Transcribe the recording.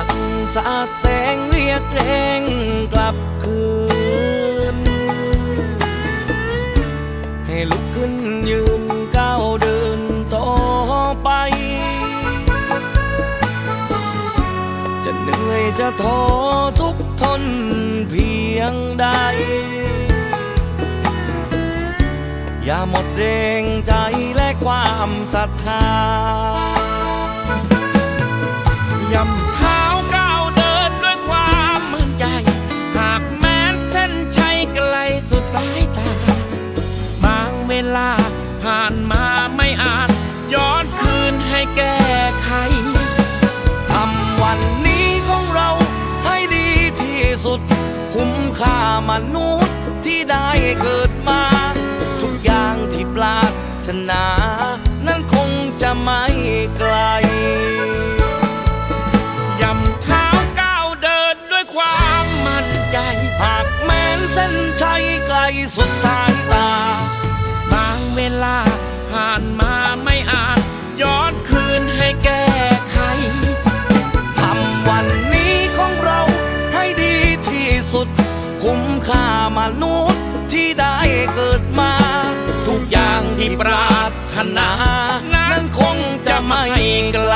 วันสาดแสงเรียกแรงกลับคืน ให้ลุกขึ้นยืนก้าวเดินต่อไป จะเหนื่อยจะท้อทุกทนเพียงใด อย่าหมดแรงใจและความศรัทธา ลา ผ่านมาไม่อาจ ย้อนคืนให้แก้ไขทำวันนี้ของเราให้ดีที่สุด คุ้มค่ามนุษย์ที่ได้เกิดมา ทุกอย่างที่ปรารถนา นั้นคงจะไม่ไกลย่ำเท้าก้าวเดินด้วยความมั่นใจ หากแม้นเส้นชัยไกลสุด สุด คุ้มค่ามนุษย์ที่ได้เกิดมา ทุกอย่างที่ปรารถนา นั้นคงจะไม่ไกล